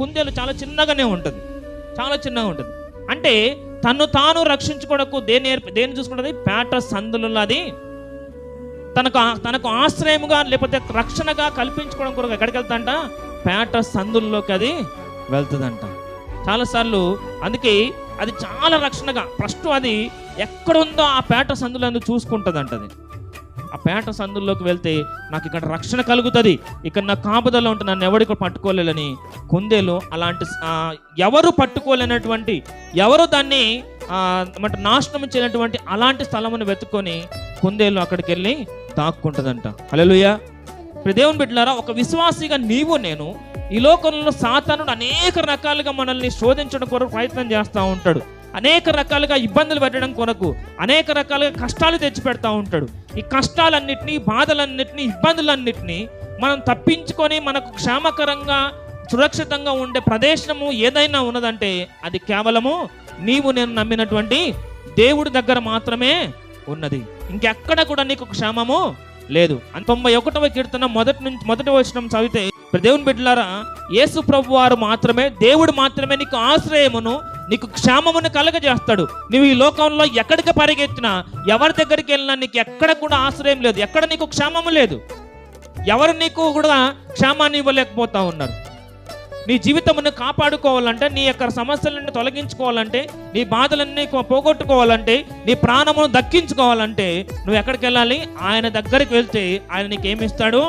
కుందేలు చాలా చిన్నగానే ఉంటుంది. చాలా చిన్నగా ఉంటుంది. అంటే తను తాను రక్షించుకోవడకు దేని ఏర్ప- దేన్ని చూసుకుంటుంది? పేట సందులలో అది తనకు తనకు ఆశ్రయముగా లేకపోతే రక్షణగా కల్పించుకోవడం కొరకు ఎక్కడికి వెళ్తాంట పేట సందుల్లోకి అది వెళ్తుందంట. చాలాసార్లు అందుకే అది చాలా రక్షణగా ఫస్ట్ అది ఎక్కడుందో ఆ పేట సందులందు చూసుకుంటుందంట అది ఆ పేట సందుల్లోకి వెళ్తే నాకు ఇక్కడ రక్షణ కలుగుతుంది. ఇక్కడ నా కాపుదల ఉంటే నన్ను ఎవరికి పట్టుకోలేదని కుందేలు అలాంటి ఎవరు పట్టుకోలేనటువంటి ఎవరు దాన్ని ఆ, నాశనం చేయనటువంటి అలాంటి స్థలమును వెతుక్కొని కుందేలు అక్కడికి వెళ్ళి దాక్కుంటుందంట. హల్లెలూయా. ప్రదేవుని దేవుని బిడ్డలారా ఒక విశ్వాసిగా నీవు నేను ఈ లోకంలో సాతానుడు అనేక రకాలుగా మనల్ని శోధించడం కొరకు ప్రయత్నం చేస్తూ ఉంటాడు. అనేక రకాలుగా ఇబ్బందులు పెట్టడం కొరకు అనేక రకాలుగా కష్టాలు తెచ్చి పెడతా ఉంటాడు. ఈ కష్టాలన్నిటినీ బాధలన్నిటినీ ఇబ్బందులన్నిటినీ మనం తప్పించుకొని మనకు క్షేమకరంగా సురక్షితంగా ఉండే ప్రదేశము ఏదైనా ఉన్నదంటే అది కేవలము నీవు నేను నమ్మినటువంటి దేవుడి దగ్గర మాత్రమే ఉన్నది. ఇంకెక్కడ కూడా నీకు క్షేమము లేదు. తొంభై ఒకటవ కీర్తన మొదటి నుంచి మొదటి వచ్చిన చదివితే దేవుని బిడ్డలారా యేసు ప్రభు వారు మాత్రమే దేవుడు మాత్రమే నీకు ఆశ్రయమును నీకు క్షేమమును కలగజేస్తాడు. నువ్వు ఈ లోకంలో ఎక్కడికి పరిగెత్తినా ఎవరి దగ్గరికి వెళ్ళినా నీకు ఎక్కడ కూడా ఆశ్రయం లేదు ఎక్కడ నీకు క్షేమము లేదు. ఎవరు నీకు కూడా క్షేమాన్ని ఇవ్వలేకపోతా ఉన్నారు. నీ జీవితమును కాపాడుకోవాలంటే నీ యొక్క సమస్యలను తొలగించుకోవాలంటే నీ బాధలన్నీ పోగొట్టుకోవాలంటే నీ ప్రాణమును దక్కించుకోవాలంటే నువ్వు ఎక్కడికి వెళ్ళాలి? ఆయన దగ్గరికి వెళ్తే ఆయన నీకు ఏమి ఇస్తాడు?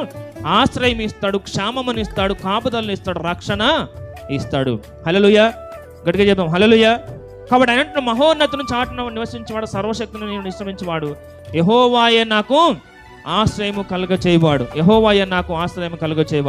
ఆశ్రయం ఇస్తాడు క్షేమమును ఇస్తాడు కాపుదలను ఇస్తాడు రక్షణ ఇస్తాడు. హలలుయ గట్టిగా చెప్తాం హలలుయ కాబట్టి ఆయన మహోన్నతుని చాటున నివసించేవాడు సర్వశక్తిని నేను నిశ్రమించేవాడు. యహోవాయే నాకు ఆశ్రయము కలుగ చేయవాడు యహోవాయే నాకు ఆశ్రయము కలుగ చేయవాడు